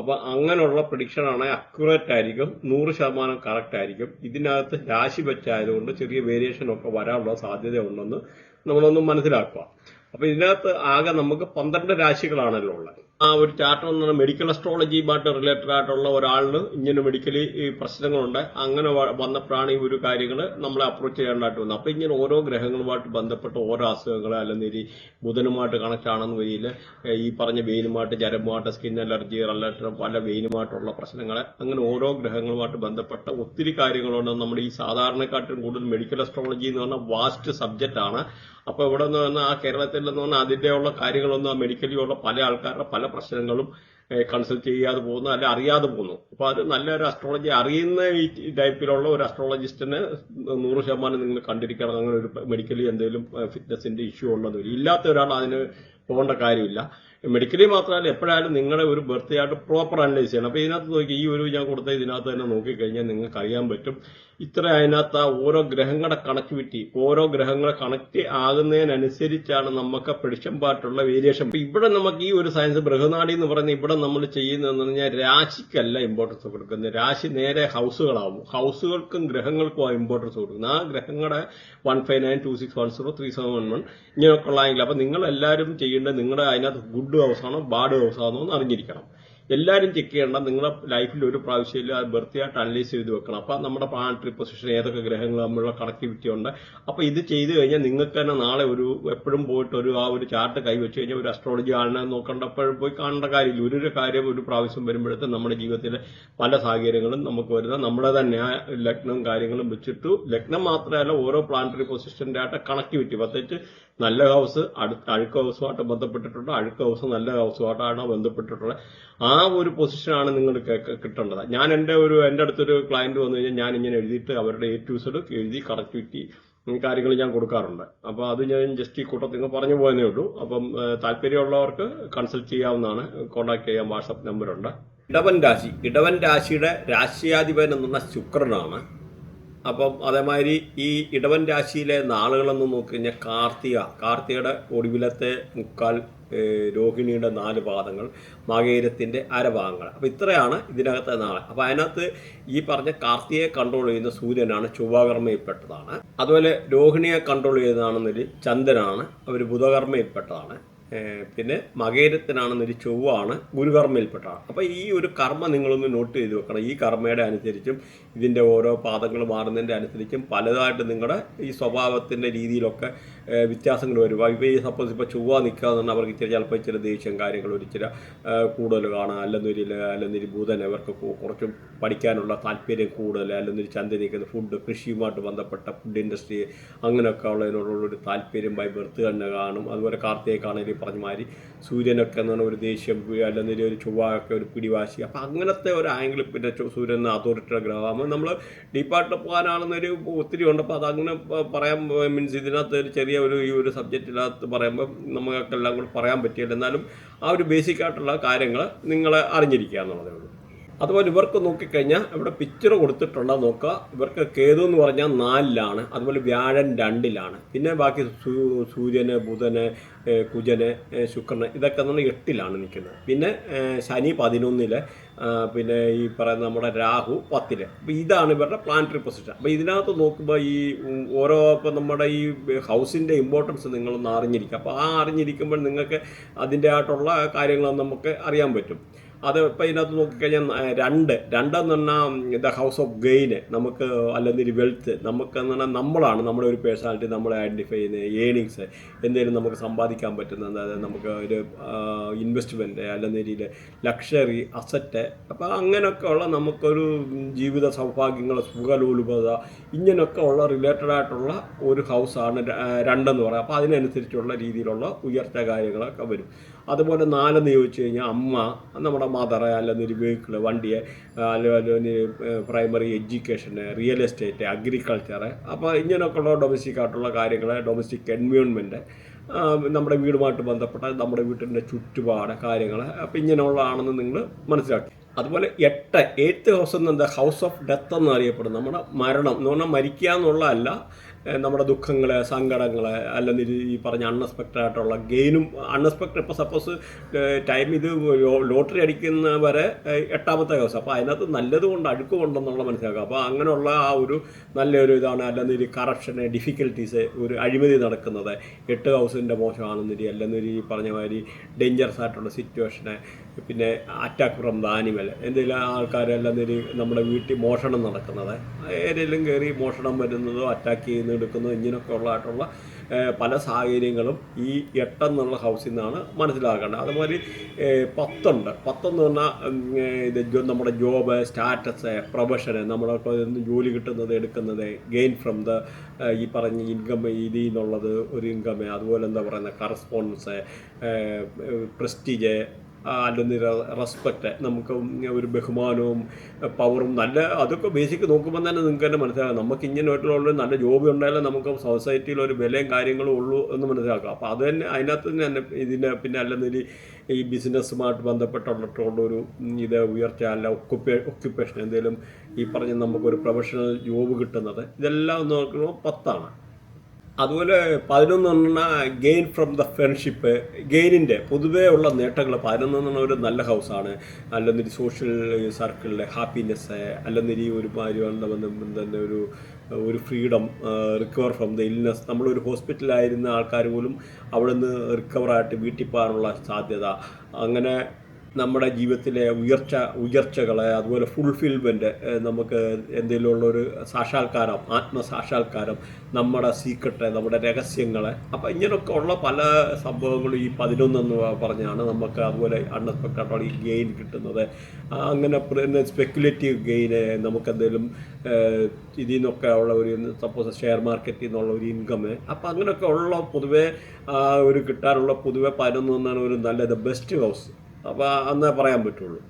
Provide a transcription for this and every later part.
അപ്പൊ അങ്ങനെയുള്ള പ്രഡിക്ഷൻ ആണെങ്കിൽ അക്യുറേറ്റ് ആയിരിക്കും നൂറ് ശതമാനം കറക്റ്റ് ആയിരിക്കും. ഇതിനകത്ത് രാശി വെച്ചായതുകൊണ്ട് ചെറിയ വേരിയേഷൻ ഒക്കെ വരാനുള്ള സാധ്യത ഉണ്ടെന്ന് നമ്മളൊന്ന് മനസ്സിലാക്കുക. അപ്പൊ ഇതിനകത്ത് ആകെ നമുക്ക് പന്ത്രണ്ട് രാശികളാണല്ലോ ഉള്ളത്. ആ ഒരു ചാർട്ടർ എന്ന് പറഞ്ഞാൽ മെഡിക്കൽ അസ്ട്രോളജിയുമായിട്ട് റിലേറ്റഡ് ആയിട്ടുള്ള ഒരാളിന് ഇങ്ങനെ മെഡിക്കലി ഈ പ്രശ്നങ്ങളുണ്ട്. അങ്ങനെ വന്നപ്പോഴാണ് ഈ ഒരു കാര്യങ്ങൾ നമ്മളെ അപ്രോച്ച് ചെയ്യേണ്ടതായിട്ട് വന്നത്. അപ്പോൾ ഇങ്ങനെ ഓരോ ഗ്രഹങ്ങളുമായിട്ട് ബന്ധപ്പെട്ട ഓരോ അസുഖങ്ങൾ അല്ലെങ്കിൽ ഈ ബുധനുമായിട്ട് കണക്ട് ആണെന്ന് വരിയിൽ ഈ പറഞ്ഞ വെയിലുമായിട്ട് ജലമായിട്ട് സ്കിൻ അലർജി റിലേറ്റഡ് പല വെയിലുമായിട്ടുള്ള പ്രശ്നങ്ങൾ അങ്ങനെ ഓരോ ഗ്രഹങ്ങളുമായിട്ട് ബന്ധപ്പെട്ട ഒത്തിരി കാര്യങ്ങളുണ്ട്. നമ്മുടെ ഈ സാധാരണക്കാട്ടിലും കൂടുതൽ മെഡിക്കൽ അസ്ട്രോളജി എന്ന് പറഞ്ഞാൽ വാസ്റ്റ് സബ്ജക്റ്റ് ആണ്. അപ്പൊ ഇവിടെ നിന്ന് പറഞ്ഞാൽ ആ കേരളത്തിൽ നിന്ന് പറഞ്ഞാൽ അതിന്റെ ഉള്ള കാര്യങ്ങളൊന്നും ആ മെഡിക്കലി ഉള്ള പല ആൾക്കാരുടെ പല പ്രശ്നങ്ങളും കൺസൾട്ട് ചെയ്യാതെ പോകുന്നു അല്ലെ അറിയാതെ പോകുന്നു. അപ്പൊ അത് നല്ലൊരു അസ്ട്രോളജി അറിയുന്ന ഈ ടൈപ്പിലുള്ള ഒരു അസ്ട്രോളജിസ്റ്റിന് നൂറ് ശതമാനം നിങ്ങൾ കണ്ടിരിക്കണം. അങ്ങനെ ഒരു മെഡിക്കലി എന്തെങ്കിലും ഫിറ്റ്നസിന്റെ ഇഷ്യൂ ഉള്ളത് ഇല്ലാത്ത ഒരാൾ അതിന് പോകേണ്ട കാര്യമില്ല. മെഡിക്കലി മാത്രമല്ല എപ്പോഴായാലും നിങ്ങളെ ഒരു ബർത്ത് ആയിട്ട് പ്രോപ്പർ അനലൈസ് ചെയ്യണം. അപ്പൊ ഇതിനകത്ത് നോക്കി ഈ ഒരു ഞാൻ കൊടുത്ത ഇതിനകത്ത് തന്നെ നോക്കിക്കഴിഞ്ഞാൽ നിങ്ങൾക്ക് അറിയാൻ പറ്റും. ഇത്ര അതിനകത്ത് ആ ഓരോ ഗ്രഹങ്ങളുടെ കണക്ടിവിറ്റി ഓരോ ഗ്രഹങ്ങളെ കണക്ട് ആകുന്നതിനനുസരിച്ചാണ് നമുക്ക് പ്രഡിക്ഷൻ പാർട്ടുള്ള വേരിയേഷൻ ഇവിടെ നമുക്ക് ഈ ഒരു സയൻസ് ബൃഹനാടി എന്ന് പറയുന്ന ഇവിടെ നമ്മൾ ചെയ്യുന്നതെന്ന് പറഞ്ഞാൽ രാശിക്കല്ല ഇമ്പോർട്ടൻസ് കൊടുക്കുന്നത്. രാശി നേരെ ഹൗസുകളാവും. ഹൗസുകൾക്കും ഗ്രഹങ്ങൾക്കും ആ ഇമ്പോർട്ടൻസ് കൊടുക്കുന്നത്. ആ ഗ്രഹങ്ങളുടെ one five nine two six one zero three seven one one ഇങ്ങനെയൊക്കെ ഉള്ളതെങ്കിൽ അപ്പൊ നിങ്ങൾ എല്ലാവരും ചെയ്യേണ്ടത് നിങ്ങളുടെ അതിനകത്ത് ഗുഡ് ഹൗസ് ആണോ ബാഡ് ഹൗസ് ആണോ എന്ന് അറിഞ്ഞിരിക്കണം. എല്ലാവരും ചെക്ക് ചെയ്യേണ്ട നിങ്ങളുടെ ലൈഫിൽ ഒരു പ്രാവശ്യമില്ല അത് ബർത്തിയായിട്ട് അനലൈസ് ചെയ്ത് വെക്കണം. അപ്പൊ നമ്മുടെ പ്ലാനറ്ററി പൊസിഷൻ ഏതൊക്കെ ഗ്രഹങ്ങൾ തമ്മിലുള്ള കണക്ടിവിറ്റി ഉണ്ട്. അപ്പൊ ഇത് ചെയ്തു കഴിഞ്ഞാൽ നിങ്ങൾക്ക് തന്നെ നാളെ ഒരു എപ്പോഴും പോയിട്ട് ഒരു ആ ഒരു ചാർട്ട് കൈവച്ച് കഴിഞ്ഞാൽ ഒരു അസ്ട്രോളജി ആളിനെ നോക്കേണ്ടപ്പോഴും പോയി കാണേണ്ട കാര്യമില്ല. ഒരു കാര്യം ഒരു പ്രാവശ്യം വരുമ്പോഴത്തെ നമ്മുടെ ജീവിതത്തിലെ പല സാഹചര്യങ്ങളും നമുക്ക് വരുന്ന നമ്മുടെ തന്നെ ആ ലഗ്നം കാര്യങ്ങളും വെച്ചിട്ട് ലഗ്നം മാത്രമല്ല ഓരോ പ്ലാനറ്ററി പൊസിഷന്റെ ആയിട്ട് കണക്ടിവിറ്റി പ്രത്യേകിച്ച് നല്ല ഹൗസ് അഴുക്ക് ഹൗസുമായിട്ട് ബന്ധപ്പെട്ടിട്ടുണ്ട്. അഴുക്ക ഹൗസ് നല്ല ഹൗസുമായിട്ടാണ് ബന്ധപ്പെട്ടിട്ടുള്ളത്. ആ ഒരു പൊസിഷനാണ് നിങ്ങൾ കിട്ടേണ്ടത്. ഞാൻ എന്റെ ഒരു എന്റെ അടുത്തൊരു ക്ലയന്റ് വന്നു കഴിഞ്ഞാൽ ഞാൻ ഇങ്ങനെ എഴുതിയിട്ട് അവരുടെ എ ടു സെഡ് എഴുതി കണക്ടിവിറ്റി കാര്യങ്ങൾ ഞാൻ കൊടുക്കാറുണ്ട്. അപ്പോൾ അത് ഞാൻ ജസ്റ്റ് ഈ കൂട്ടത്തിൽ പറഞ്ഞു പോയെന്നേ ഉള്ളൂ. അപ്പം താല്പര്യമുള്ളവർക്ക് കൺസൾട്ട് ചെയ്യാവുന്നതാണ്. കോൺടാക്ട് ചെയ്യാൻ വാട്സപ്പ് നമ്പറുണ്ട് ഇടവൻ രാശി. ഇടവൻ രാശിയുടെ രാശിയാധിപൻ എന്ന് പറഞ്ഞ ശുക്രനാണ്. അപ്പം അതേമാതിരി ഈ ഇടവൻ രാശിയിലെ നാളുകളെന്ന് നോക്കി കഴിഞ്ഞാൽ കാർത്തിക കാർത്തികയുടെ ഒടുവിലത്തെ മുക്കാൽ രോഹിണിയുടെ നാല് പാദങ്ങൾ മകേരത്തിന്റെ അരഭാഗങ്ങൾ. അപ്പം ഇത്രയാണ് ഇതിനകത്തെ നാളെ അപ്പം അതിനകത്ത് ഈ പറഞ്ഞ കാർത്തികയെ കൺട്രോൾ ചെയ്യുന്ന സൂര്യനാണ് ചൊവ്വാകർമ്മയിൽപ്പെട്ടതാണ്. അതുപോലെ രോഹിണിയെ കൺട്രോൾ ചെയ്യുന്നതാണെന്നൊരു ചന്ദ്രനാണ് അവർ ബുധകർമ്മയിൽപ്പെട്ടതാണ്. പിന്നെ മകേരത്തിനാണെന്നൊരു ചൊവ്വാണ് ഗുരുകർമ്മയിൽപ്പെട്ടതാണ് അപ്പോൾ ഈ ഒരു കർമ്മ നിങ്ങളൊന്ന് നോട്ട് ചെയ്ത് വെക്കണം. ഈ കർമ്മയുടെ അനുസരിച്ചും ഇതിന്റെ ഓരോ പാദങ്ങൾ മാറുന്നതിന്റെ അനുസരിച്ചും പലതായിട്ട് നിങ്ങളുടെ ഈ സ്വഭാവത്തിന്റെ രീതിയിലൊക്കെ വ്യത്യാസങ്ങൾ വരും. ഇപ്പോൾ ഈ സപ്പോസ് ഇപ്പോൾ ചൊവ്വ നിൽക്കുക എന്ന് അവർക്ക് ഇച്ചിരി ചിലപ്പോൾ ഇച്ചിരി ദേഷ്യം കാര്യങ്ങൾ ഒരു ഇച്ചിരി ഏഹ് കൂടുതൽ കാണാം അല്ലെന്നൊരു അല്ലെന്നൊരു ബുധൻ അവർക്ക് കുറച്ച് പഠിക്കാനുള്ള താല്പര്യം കൂടുതൽ അല്ലെന്നൊരു ചന്ത നിൽക്കുന്ന ഫുഡ് കൃഷിയുമായിട്ട് ബന്ധപ്പെട്ട ഫുഡ് ഇൻഡസ്ട്രി അങ്ങനെയൊക്കെ ഉള്ളതിനോടുള്ളൊരു താല്പര്യം ബൈ ബർത്ത് തന്നെ കാണും. അതുപോലെ കാർത്തികക്കാണെങ്കിൽ പറഞ്ഞ മാതിരി സൂര്യനൊക്കെ എന്ന് പറഞ്ഞാൽ ഒരു ദേഷ്യം അല്ലെന്നൊരു ഒരു ചൊവ്വയൊക്കെ ഒരു പിടിവാശി. അപ്പം അങ്ങനത്തെ ഒരു ആംഗിൾ പിന്നെ സൂര്യൻ അതോറിറ്റിയുടെ ഗ്രഹമാകുമ്പോൾ നമ്മൾ ഡീപ്പായിട്ട് പോകാനാണെന്നൊരു ഒത്തിരി ഉണ്ട്. അപ്പോൾ അതങ്ങനെ പറയാൻ മീൻസ് ഇതിനകത്ത് ഒരു ചെറിയ ഒരു ഈ ഒരു സബ്ജക്റ്റിനകത്ത് പറയുമ്പോൾ നമുക്കെല്ലാം കൂടെ പറയാൻ പറ്റിയില്ല എന്നാലും ആ ഒരു ബേസിക് ആയിട്ടുള്ള കാര്യങ്ങൾ നിങ്ങളെ അറിഞ്ഞിരിക്കുക എന്നുള്ളതേ ഉള്ളൂ. അതുപോലെ ഇവർക്ക് നോക്കിക്കഴിഞ്ഞാൽ ഇവിടെ പിക്ചർ കൊടുത്തിട്ടുള്ള നോക്കുക. ഇവർക്ക് കേതു എന്ന് പറഞ്ഞാൽ നാലിലാണ് അതുപോലെ വ്യാഴൻ രണ്ടിലാണ്. പിന്നെ ബാക്കി സൂര്യന് ബുധന് കുജന് ശുക്രന് ഇതൊക്കെ നമ്മൾ എട്ടിലാണ് നിൽക്കുന്നത്. പിന്നെ ശനി പതിനൊന്നിൽ പിന്നെ ഈ പറയുന്ന നമ്മുടെ രാഹു പത്തിൽ. അപ്പോൾ ഇതാണ് ഇവരുടെ പ്ലാനറ്ററി പൊസിഷൻ അപ്പോൾ ഇതിനകത്ത് നോക്കുമ്പോൾ ഈ ഓരോ ഇപ്പം നമ്മുടെ ഈ ഹൗസിന്റെ ഇമ്പോർട്ടൻസ് നിങ്ങളൊന്ന് അറിഞ്ഞിരിക്കുക. അപ്പോൾ ആ അറിഞ്ഞിരിക്കുമ്പോൾ നിങ്ങൾക്ക് അതിന്റെ ആയിട്ടുള്ള കാര്യങ്ങൾ നമുക്ക് അറിയാൻ പറ്റും. അത് ഇപ്പം ഇതിനകത്ത് നോക്കിക്കഴിഞ്ഞാൽ രണ്ട്. രണ്ടെന്ന് പറഞ്ഞാൽ ദ ഹൗസ് ഓഫ് ഗെയിന് നമുക്ക് അല്ലെങ്കിൽ വെൽത്ത് നമുക്ക് എന്ന് പറഞ്ഞാൽ നമ്മളാണ് നമ്മുടെ ഒരു പേഴ്സണാലിറ്റി നമ്മളെ ഐഡന്റിഫൈ ചെയ്യുന്ന ഏണിങ്സ് എന്തെങ്കിലും നമുക്ക് സമ്പാദിക്കാൻ പറ്റുന്ന അതായത് നമുക്ക് ഒരു ഇൻവെസ്റ്റ്മെന്റ് അല്ലെങ്കിൽ ലക്ഷറി അസറ്റ്. അപ്പോൾ അങ്ങനെയൊക്കെ ഉള്ള നമുക്കൊരു ജീവിത സൗഭാഗ്യങ്ങൾ സുഖലോലുപത ഇങ്ങനെയൊക്കെ ഉള്ള റിലേറ്റഡ് ആയിട്ടുള്ള ഒരു ഹൗസാണ് രണ്ടെന്ന് പറയാം. അപ്പോൾ അതിനനുസരിച്ചുള്ള രീതിയിലുള്ള ഉയർച്ച കാര്യങ്ങളൊക്കെ വരും. അതുപോലെ നാലെന്ന് ചോദിച്ചു കഴിഞ്ഞാൽ അമ്മ നമ്മുടെ മദർ അല്ലെങ്കിൽ ഒരു വെഹിക്കിൾ വണ്ടിയെ അല്ലെങ്കിൽ പ്രൈമറി എഡ്യൂക്കേഷന് റിയൽ എസ്റ്റേറ്റ് അഗ്രികൾച്ചർ അപ്പോൾ ഇങ്ങനെയൊക്കെയുള്ള ഡൊമസ്റ്റിക് ആയിട്ടുള്ള കാര്യങ്ങൾ ഡൊമസ്റ്റിക് എൻവയോൺമെന്റ് നമ്മുടെ വീടുമായിട്ട് ബന്ധപ്പെട്ട നമ്മുടെ വീട്ടിന്റെ ചുറ്റുപാട് കാര്യങ്ങൾ അപ്പം ഇങ്ങനെയുള്ളതാണെന്ന് നിങ്ങൾ മനസ്സിലാക്കി. അതുപോലെ എട്ട് എയ്ത്ത് ഹൗസ് എന്നത് ഹൗസ് ഓഫ് ഡെത്ത് എന്ന് അറിയപ്പെടും നമ്മുടെ മരണം എന്ന് പറഞ്ഞാൽ മരിക്കുക എന്നുള്ളതല്ല നമ്മുടെ ദുഃഖങ്ങൾ സങ്കടങ്ങൾ അല്ലെങ്കിൽ ഈ പറഞ്ഞ അൺഎക്സ്പെക്റ്റഡ് ആയിട്ടുള്ള ഗെയിനും അൺഎക്സ്പെക്റ്റഡ് ഇപ്പോൾ സപ്പോസ് ടൈം ഇത് ലോട്ടറി അടിക്കുന്ന വരെ എട്ടാമത്തെ ദിവസം. അപ്പോൾ അതിനകത്ത് നല്ലതുകൊണ്ട് കൊണ്ട് അഴുക്ക് കൊണ്ടെന്നുള്ള മനസ്സിലാക്കുക. അപ്പോൾ അങ്ങനെയുള്ള ആ ഒരു നല്ലൊരു ഇതാണ് അല്ലെങ്കിൽ കറപ്ഷന് ഡിഫിക്കൽട്ടീസ് ഒരു അഴിമതി നടക്കുന്നത്. എട്ട് ഹൗസിന്റെ മോശമാണെന്നൊരു അല്ലെങ്കിൽ ഈ പറഞ്ഞ മാതിരി ഡേഞ്ചറസ് ആയിട്ടുള്ള സിറ്റുവേഷന് പിന്നെ അറ്റാക്ക് ഫ്രം ദ ആനിമൽ എന്തെങ്കിലും ആൾക്കാരെല്ലാം നമ്മുടെ വീട്ടിൽ മോഷണം നടക്കുന്നത്. ഏതെങ്കിലും കയറി മോഷണം വരുന്നതോ അറ്റാക്ക് ചെയ്യുന്ന എടുക്കുന്നതോ ഇങ്ങനെയൊക്കെ ഉള്ളതായിട്ടുള്ള പല സാഹചര്യങ്ങളും ഈ എട്ടെന്നുള്ള ഹൗസിൽ നിന്നാണ് മനസ്സിലാക്കേണ്ടത്. ഏഹ്, പത്തുണ്ട്. പത്തെന്ന് പറഞ്ഞാൽ ഇത് നമ്മുടെ ജോബ് സ്റ്റാറ്റസ് പ്രൊഫഷന് നമ്മളിപ്പോൾ ജോലി കിട്ടുന്നത് എടുക്കുന്നത് ഗെയിൻ ഫ്രം ദ ഈ പറഞ്ഞ ഇൻകം ഇതിൽ നിന്നുള്ളത് ഒരു ഇൻകം അതുപോലെ എന്താ പറയുന്നത് കറസ്പോണ്ടൻസ് പ്രസ്റ്റീജ് അല്ലെങ്കിൽ റെസ്പെക്റ്റ് നമുക്ക് ഒരു ബഹുമാനവും പവറും നല്ല അതൊക്കെ ബേസിക് നോക്കുമ്പോൾ തന്നെ നിങ്ങൾക്ക് തന്നെ മനസ്സിലാക്കാം നമുക്ക് ഇങ്ങനെയായിട്ടുള്ള നല്ല ജോബ് ഉണ്ടായാലും നമുക്ക് സൊസൈറ്റിയിൽ ഒരു വിലയും കാര്യങ്ങളും ഉള്ളൂ എന്ന് മനസ്സിലാക്കാം. അപ്പോൾ അത് തന്നെ അതിനകത്ത് തന്നെ ഇതിന് പിന്നെ അല്ലെങ്കിൽ ഈ ബിസിനസ്സുമായിട്ട് ബന്ധപ്പെട്ടുള്ള ഒരു ഇത് ഉയർച്ച അല്ല ഒക്കുപ്പേ ഒക്യുപ്പേഷൻ എന്തെങ്കിലും ഈ പറഞ്ഞ നമുക്കൊരു പ്രൊഫഷണൽ ജോബ് കിട്ടുന്നത് ഇതെല്ലാം നോക്കുമ്പോൾ പത്താണ്. അതുപോലെ പതിനൊന്ന് പറഞ്ഞാൽ ഗെയിൻ ഫ്രം ദ ഫ്രണ്ട്ഷിപ്പ് ഗെയിനിന്റെ പൊതുവേ ഉള്ള നേട്ടങ്ങൾ പറഞ്ഞാൽ ഒരു നല്ല ഹൗസാണ് അല്ലെന്നൊരു സോഷ്യൽ സർക്കിളിലെ ഹാപ്പിനെസ് അല്ലെന്നൊരു ഒരു മാതിരി തന്നെ ഒരു ഒരു freedom recover from the illness നമ്മളൊരു ഹോസ്പിറ്റലായിരുന്ന ആൾക്കാർ പോലും അവിടെ നിന്ന് റിക്കവറായിട്ട് വീട്ടിൽ പോകാനുള്ള സാധ്യത. അങ്ങനെ നമ്മുടെ ജീവിതത്തിലെ ഉയർച്ച ഉയർച്ചകളെ അതുപോലെ ഫുൾഫിൽമെന്റ് നമുക്ക് എന്തെങ്കിലുമുള്ളൊരു സാക്ഷാത്കാരം ആത്മസാക്ഷാത്കാരം നമ്മുടെ സീക്രട്ട് നമ്മുടെ രഹസ്യങ്ങളെ അപ്പോൾ ഇങ്ങനെയൊക്കെ ഉള്ള പല സംഭവങ്ങളും ഈ പതിനൊന്നെന്ന് പറഞ്ഞാണ് നമുക്ക് അതുപോലെ അൺഎക്സ്പെക്റ്റഡ് ഗെയിൻ കിട്ടുന്നത്. അങ്ങനെ സ്പെക്കുലേറ്റീവ് ഗെയിന് നമുക്കെന്തെങ്കിലും ഇതിൽ നിന്നൊക്കെ ഉള്ള ഒരു സപ്പോസ് ഷെയർ മാർക്കറ്റിൽ നിന്നുള്ള ഒരു ഇൻകം അപ്പം അങ്ങനെയൊക്കെ ഉള്ള പൊതുവേ ഒരു കിട്ടാനുള്ള പൊതുവേ പതിനൊന്ന് എന്നാണ് ഒരു നല്ല ബെസ്റ്റ് ഹൗസ് അപ്പോൾ അന്നേ പറയാൻ പറ്റുള്ളൂ.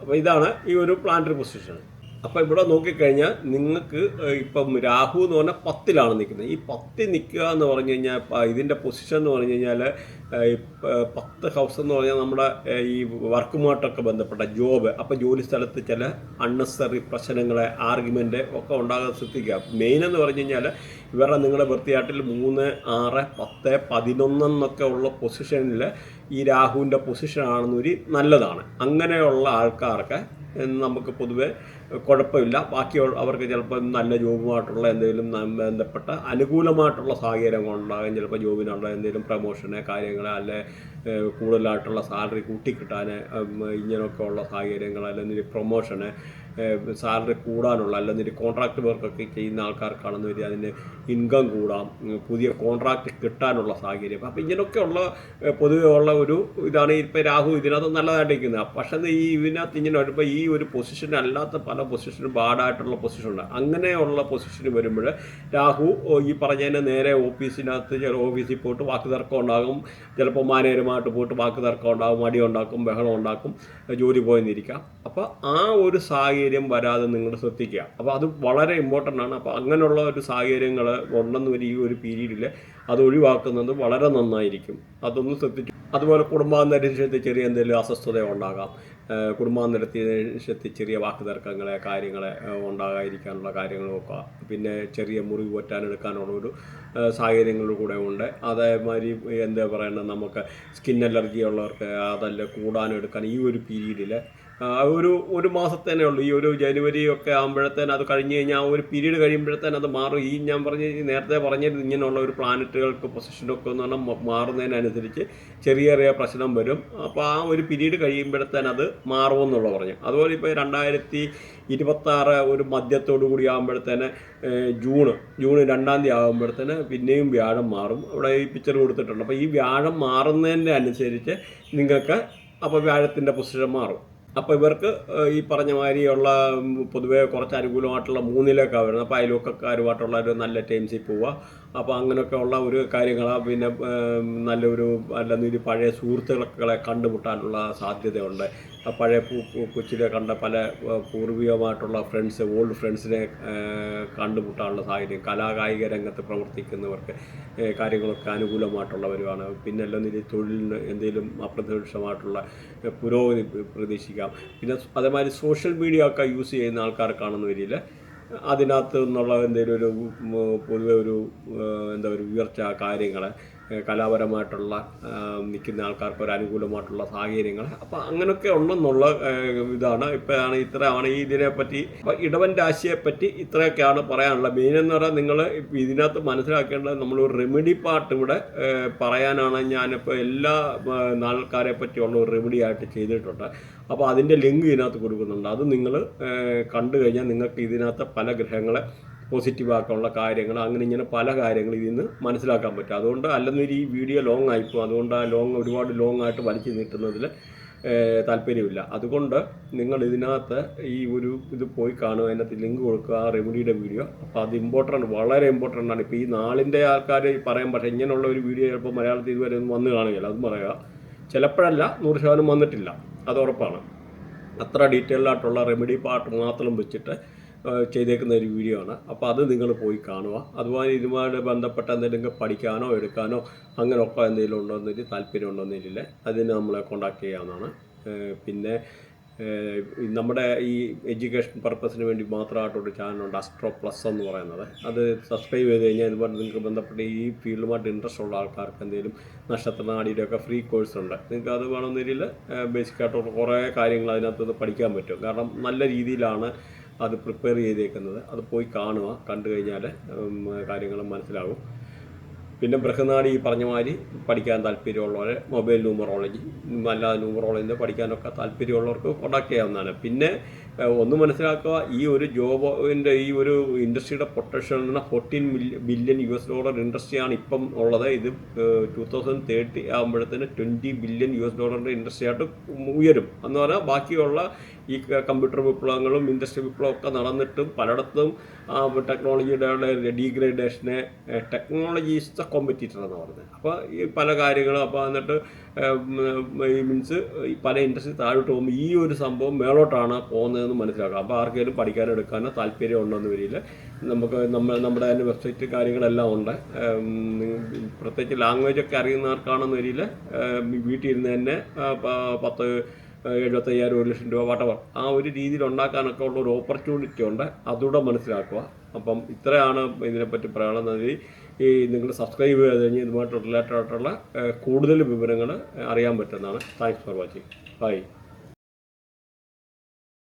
അപ്പോൾ ഇതാണ് ഈ ഒരു പ്ലാനറ്ററി പൊസിഷൻ അപ്പോൾ ഇവിടെ നോക്കിക്കഴിഞ്ഞാൽ നിങ്ങൾക്ക് ഇപ്പം രാഹു എന്ന് പറഞ്ഞാൽ പത്തിലാണ് നിൽക്കുന്നത്. ഈ പത്തിൽ നിൽക്കുക എന്ന് പറഞ്ഞു കഴിഞ്ഞാൽ ഇതിന്റെ പൊസിഷൻ എന്ന് പറഞ്ഞു കഴിഞ്ഞാൽ പത്ത് ഹൗസ് എന്ന് പറഞ്ഞാൽ നമ്മുടെ ഈ വർക്കുമായിട്ടൊക്കെ ബന്ധപ്പെട്ട ജോബ്. അപ്പോൾ ജോലി സ്ഥലത്ത് ചില അൺനെസറി പ്രശ്നങ്ങളെ ആർഗ്യുമെന്റ് ഒക്കെ ഉണ്ടാകാൻ ശ്രദ്ധിക്കുക. മെയിൻ എന്ന് പറഞ്ഞു കഴിഞ്ഞാൽ ഇവരുടെ നിങ്ങളുടെ വൃത്തിയാട്ടിൽ മൂന്ന് ആറ് പത്ത് പതിനൊന്നെന്നൊക്കെ ഉള്ള പൊസിഷനിൽ ഈ രാഹുവിന്റെ പൊസിഷനാണെന്നൊരു നല്ലതാണ്. അങ്ങനെയുള്ള ആൾക്കാർക്ക് നമുക്ക് പൊതുവെ കുഴപ്പമില്ല. ബാക്കി അവർക്ക് ചിലപ്പോൾ നല്ല ജോബുമായിട്ടുള്ള എന്തെങ്കിലും ബന്ധപ്പെട്ട അനുകൂലമായിട്ടുള്ള സാഹചര്യങ്ങൾ ഉണ്ടാകും ചിലപ്പോൾ ജോബിനുള്ള എന്തെങ്കിലും പ്രൊമോഷന് കാര്യങ്ങൾ അല്ലെ കൂടുതലായിട്ടുള്ള സാലറി കൂട്ടിക്കിട്ടാൻ ഇങ്ങനെയൊക്കെ ഉള്ള സാഹചര്യങ്ങൾ അല്ലെങ്കിൽ പ്രൊമോഷന് സാലറി കൂടാനുള്ള അല്ലെങ്കിൽ കോൺട്രാക്ട് വർക്കൊക്കെ ചെയ്യുന്ന ആൾക്കാർക്കാണെന്ന് വരിക അതിന് ഇൻകം കൂടാം പുതിയ കോൺട്രാക്ട് കിട്ടാനുള്ള സാഹചര്യം. അപ്പം ഇങ്ങനെയൊക്കെയുള്ള പൊതുവെ ഉള്ള ഒരു ഇതാണ് ഇപ്പോൾ രാഹു ഇതിനകത്ത് നല്ലതായിട്ടിരിക്കുന്നത്. പക്ഷേ ഈ ഇതിനകത്ത് ഇങ്ങനെ വരുമ്പോൾ ഈ ഒരു പൊസിഷൻ അല്ലാത്ത പല പൊസിഷനും ബാഡായിട്ടുള്ള പൊസിഷനുണ്ട് അങ്ങനെയുള്ള പൊസിഷന് വരുമ്പോൾ രാഹു ഈ പറഞ്ഞതിന് നേരെ ഓഫീസിനകത്ത് ചില ഓഫീസിൽ പോയിട്ട് വാക്ക് തർക്കം ഉണ്ടാകും. ചിലപ്പോൾ മാനേജരുമായിട്ട് പോയിട്ട് വാക്ക് തർക്കം ഉണ്ടാകും അടി ഉണ്ടാക്കും ബഹളം ഉണ്ടാക്കും ജോലി പോയെന്നിരിക്കാം. അപ്പോൾ ആ ഒരു സാഹചര്യം വരാതെ നിങ്ങൾ ശ്രദ്ധിക്കുക. അപ്പോൾ അത് വളരെ ഇമ്പോർട്ടന്റ് ആണ്. അപ്പോൾ അങ്ങനെയുള്ള ഒരു സാഹചര്യങ്ങൾ ഉണ്ടെന്ന് വരും ഈ ഒരു പീരീഡിൽ അത് ഒഴിവാക്കുന്നത് വളരെ നന്നായിരിക്കും. അതൊന്ന് ശ്രദ്ധിച്ചു. അതുപോലെ കുടുംബാന്തരീക്ഷത്തിൽ ചെറിയ എന്തെങ്കിലും അസ്വസ്ഥത ഉണ്ടാകാം. ഏഹ് കുടുംബാന്തരീക്ഷത്തിൽ ചെറിയ വാക്ക് തർക്കങ്ങളെ കാര്യങ്ങളെ ഉണ്ടാകാതിരിക്കാനുള്ള കാര്യങ്ങൾ നോക്കുക പിന്നെ ചെറിയ മുറിവ് പറ്റാനെടുക്കാനുള്ള ഒരു സാഹചര്യങ്ങൾ കൂടെ ഉണ്ട്. അതേമാതിരി എന്താ പറയുന്നത് നമുക്ക് സ്കിൻ അലർജി ഉള്ളവർക്ക് അതല്ല കൂടാനെടുക്കാൻ ഈ ഒരു പീരീഡിൽ ഒരു ഒരു മാസത്തേനേ ഉള്ളൂ. ഈ ഒരു ജനുവരി ഒക്കെ ആകുമ്പോഴത്തേന് അത് കഴിഞ്ഞ് കഴിഞ്ഞാൽ ഒരു പീരീഡ് കഴിയുമ്പോഴത്തേന് അത് മാറും. ഈ ഞാൻ പറഞ്ഞ നേരത്തെ പറഞ്ഞത് ഇങ്ങനെയുള്ള ഒരു പ്ലാനറ്റുകൾക്ക് പൊസിഷനൊക്കെ എന്ന് പറഞ്ഞാൽ മാറുന്നതിനനുസരിച്ച് ചെറിയ ചെറിയ പ്രശ്നം വരും. അപ്പോൾ ആ ഒരു പീരീഡ് കഴിയുമ്പോഴത്തേന് അത് മാറുമെന്നുള്ള പറഞ്ഞു. അതുപോലെ ഇപ്പോൾ രണ്ടായിരത്തി ഇരുപത്താറ് ഒരു മധ്യത്തോടു കൂടി ആകുമ്പോഴത്തേന് ജൂണ് ജൂൺ രണ്ടാം തീയതി ആകുമ്പോഴത്തേന് പിന്നെയും വ്യാഴം മാറും. അവിടെ ഈ പിക്ചർ കൊടുത്തിട്ടുണ്ട്. അപ്പോൾ ഈ വ്യാഴം മാറുന്നതിന്റെ അനുസരിച്ച് നിങ്ങൾക്ക് അപ്പോൾ വ്യാഴത്തിന്റെ പൊസിഷൻ മാറും. അപ്പോൾ ഇവർക്ക് ഈ പറഞ്ഞ മാതിരിയുള്ള പൊതുവെ കുറച്ച് അനുകൂലമായിട്ടുള്ള മൂന്നിലേക്കാണ് വരുന്നത്. അപ്പോൾ അയൽവക്കക്കാരുമായിട്ടുള്ള ഒരു നല്ല ടൈംസിൽ പോവുക. അപ്പോൾ അങ്ങനെയൊക്കെ ഉള്ള ഒരു കാര്യങ്ങൾ പിന്നെ നല്ലൊരു നല്ലൊരു രീതി പഴയ സുഹൃത്തുക്കളെ കണ്ടുമുട്ടാനുള്ള സാധ്യതയുണ്ട്. പഴയ പൂ- കണ്ട പല പൂർവികമായിട്ടുള്ള ഫ്രണ്ട്സ് ഓൾഡ് ഫ്രണ്ട്സിനെ കണ്ടുമുട്ടാനുള്ള സാഹചര്യം. കലാകായിക രംഗത്ത് പ്രവർത്തിക്കുന്നവർക്ക് കാര്യങ്ങളൊക്കെ അനുകൂലമായിട്ടുള്ളവരുമാണ്. പിന്നെ അല്ലെങ്കിൽ തൊഴിലിന് എന്തെങ്കിലും അപ്രത്യക്ഷമായിട്ടുള്ള പുരോഗതി പ്രതീക്ഷിക്കാം. പിന്നെ അതേമാതിരി സോഷ്യൽ മീഡിയ ഒക്കെ യൂസ് ചെയ്യുന്ന ആൾക്കാർക്കാണെന്ന് വരില്ല അതിനകത്ത് നിന്നുള്ള എന്തെങ്കിലും ഒരു പൊതുവെ ഒരു എന്താ ഒരു ഉയർച്ച കാര്യങ്ങൾ കലാപരമായിട്ടുള്ള നിൽക്കുന്ന ആൾക്കാർക്ക് ഒരു അനുകൂലമായിട്ടുള്ള സാഹചര്യങ്ങൾ. അപ്പോൾ അങ്ങനെയൊക്കെ ഉണ്ടെന്നുള്ള ഇതാണ്. ഇപ്പോഴാണ് ഇത്രയാണ് ഈ ഇതിനെപ്പറ്റി ഇടവൻ രാശിയെപ്പറ്റി ഇത്രയൊക്കെയാണ് പറയാനുള്ളത്. മെയിൻ എന്ന് പറഞ്ഞാൽ നിങ്ങൾ ഇതിനകത്ത് മനസ്സിലാക്കേണ്ടത് ഒരു റെമഡി പാർട്ട് ഇവിടെ പറയാനാണ് ഞാനിപ്പോൾ എല്ലാ നാൾക്കാരെ പറ്റിയുള്ള ഒരു റെമഡി ആയിട്ട് ചെയ്തിട്ടുണ്ട്. അപ്പോൾ അതിന്റെ ലിങ്ക് ഇതിനകത്ത് കൊടുക്കുന്നുണ്ട്. അത് നിങ്ങൾ കണ്ടു കഴിഞ്ഞാൽ നിങ്ങൾക്ക് ഇതിനകത്ത് പല ഗ്രഹങ്ങളെ പോസിറ്റീവ് ആക്കാനുള്ള കാര്യങ്ങൾ അങ്ങനെ ഇങ്ങനെ പല കാര്യങ്ങൾ ഇതിൽ നിന്ന് മനസ്സിലാക്കാൻ പറ്റും. അതുകൊണ്ട് അല്ലെന്നൊരു ഈ വീഡിയോ ലോങ് ആയിപ്പോൾ അതുകൊണ്ട് ആ ലോങ് ഒരുപാട് ലോങ് ആയിട്ട് വലിച്ചു നീട്ടുന്നതിൽ താല്പര്യമില്ല. അതുകൊണ്ട് നിങ്ങൾ ഇതിനകത്ത് ഈ ഒരു ഇത് പോയി കാണുക. അതിനകത്ത് ലിങ്ക് കൊടുക്കുക ആ റെമഡിയുടെ വീഡിയോ. അപ്പോൾ അത് ഇമ്പോർട്ടന്റ് വളരെ ഇമ്പോർട്ടന്റ് ആണ്. ഇപ്പോൾ ഈ നാളിന്റെ ആൾക്കാർ പറയാൻ പക്ഷേ ഇങ്ങനെയുള്ള ഒരു വീഡിയോ ചിലപ്പോൾ മലയാളത്തിൽ ഇതുവരെ ഒന്നും വന്നു കാണുകയില്ല. അതും പറയുക ചിലപ്പോഴല്ല നൂറ് ശതമാനം വന്നിട്ടില്ല. അത് ഉറപ്പാണ്. അത്ര ഡീറ്റെയിൽഡായിട്ടുള്ള റെമഡി പാർട്ട് മാത്രം വെച്ചിട്ട് ചെയ്തേക്കുന്ന ഒരു വീഡിയോ ആണ്. അപ്പോൾ അത് നിങ്ങൾ പോയി കാണുക. അതുപോലെ ഇതുമായിട്ട് ബന്ധപ്പെട്ട എന്തെങ്കിലും പഠിക്കാനോ എടുക്കാനോ അങ്ങനെയൊക്കെ എന്തെങ്കിലും ഉണ്ടോ എന്നൊരു താല്പര്യം ഉണ്ടോ എന്നില്ല അതിന് നമ്മളെ കോണ്ടാക്ട് ചെയ്യാവുന്നതാണ്. പിന്നെ നമ്മുടെ ഈ എഡ്യൂക്കേഷൻ പർപ്പസിന് വേണ്ടി മാത്രമായിട്ടൊരു ചാനലുണ്ട് അസ്ട്രോ പ്ലസ് എന്ന് പറയുന്നത്. അത് സബ്സ്ക്രൈബ് ചെയ്ത് കഴിഞ്ഞാൽ ഇതുപോലെ നിങ്ങൾക്ക് ബന്ധപ്പെട്ട് ഈ ഫീൽഡുമായിട്ട് ഇൻട്രസ്റ്റ് ഉള്ള ആൾക്കാർക്ക് എന്തെങ്കിലും നക്ഷത്ര നാടിയുടെയൊക്കെ ഫ്രീ കോഴ്സ് ഉണ്ട്. നിങ്ങൾക്ക് അത് വേണമെന്നില്ല ബേസിക്കായിട്ടുള്ള കുറേ കാര്യങ്ങൾ അതിനകത്ത് പഠിക്കാൻ പറ്റും. കാരണം നല്ല രീതിയിലാണ് അത് പ്രിപ്പയർ ചെയ്തേക്കുന്നത്. അത് പോയി കാണുക കണ്ടു കഴിഞ്ഞാൽ കാര്യങ്ങൾ മനസ്സിലാകും പിന്നെ ബൃഹനാടി ഈ പറഞ്ഞ മാതിരി പഠിക്കാൻ താല്പര്യമുള്ളവർ മൊബൈൽ ന്യൂമറോളജി അല്ലാതെ ന്യൂമറോളജിന്റെ പഠിക്കാനൊക്കെ താല്പര്യമുള്ളവർക്ക് കോണ്ടാക്ട് ചെയ്യാവുന്നതാണ്. പിന്നെ ഒന്ന് മനസ്സിലാക്കുക ഈ ഒരു ജോബിന്റെ ഈ ഒരു ഇൻഡസ്ട്രിയുടെ പൊട്ടൻഷ്യൽ എന്ന് പറഞ്ഞാൽ fourteen billion U S dollar ഇൻഡസ്ട്രിയാണ് ഇപ്പം ഉള്ളത്. ഇത് ടു തൗസൻഡ് തേർട്ടി ആകുമ്പോഴത്തേന് ട്വന്റി ബില്യൺ യു എസ് ഡോളറിന്റെ ഇൻഡസ്ട്രി ആയിട്ട് ഉയരും. എന്ന് പറഞ്ഞാൽ ബാക്കിയുള്ള ഈ കമ്പ്യൂട്ടർ വിപ്ലവങ്ങളും ഇൻഡസ്ട്രി വിപ്ലവം ഒക്കെ നടന്നിട്ടും പലയിടത്തും ടെക്നോളജിയുടെ ഡീഗ്രേഡേഷനെ ടെക്നോളജി ഈസ് ദ കോമ്പറ്റീറ്റർ എന്ന് പറഞ്ഞത്. അപ്പോൾ ഈ പല കാര്യങ്ങളും അപ്പോൾ എന്നിട്ട് മീൻസ് പല ഇൻഡസ്ട്രി താഴോട്ട് പോകുമ്പോൾ ഈ ഒരു സംഭവം മേളോട്ടാണ് പോകുന്നതെന്ന് മനസ്സിലാക്കുക അപ്പോൾ ആർക്കെങ്കിലും പഠിക്കാനോ എടുക്കാനോ താല്പര്യം ഉണ്ടോയെന്ന് വരിയിൽ നമുക്ക് നമ്മൾ നമ്മുടെ തന്നെ വെബ്സൈറ്റ് കാര്യങ്ങളെല്ലാം ഉണ്ട്. പ്രത്യേകിച്ച് ലാംഗ്വേജ് ഒക്കെ അറിയുന്നവർക്കാണെന്ന് വരിയിൽ വീട്ടിൽ ഇരുന്ന് തന്നെ പത്ത് എഴുപത്തയ്യായിരം ഒരു ലക്ഷം രൂപ വട്ടവർ ആ ഒരു രീതിയിൽ ഉണ്ടാക്കാനൊക്കെ ഉള്ള ഒരു ഓപ്പർച്യൂണിറ്റി ഉണ്ട്. അതുകൂടെ മനസ്സിലാക്കുക. അപ്പം ഇത്രയാണ് ഇതിനെപ്പറ്റി പറയാനുള്ളത്. ഈ നിങ്ങൾ സബ്സ്ക്രൈബ് ചെയ്ത് കഴിഞ്ഞ് ഇതുമായിട്ട് റിലേറ്റഡ് ആയിട്ടുള്ള കൂടുതൽ വിവരങ്ങൾ അറിയാൻ പറ്റുന്നതാണ്. Thanks for watching bye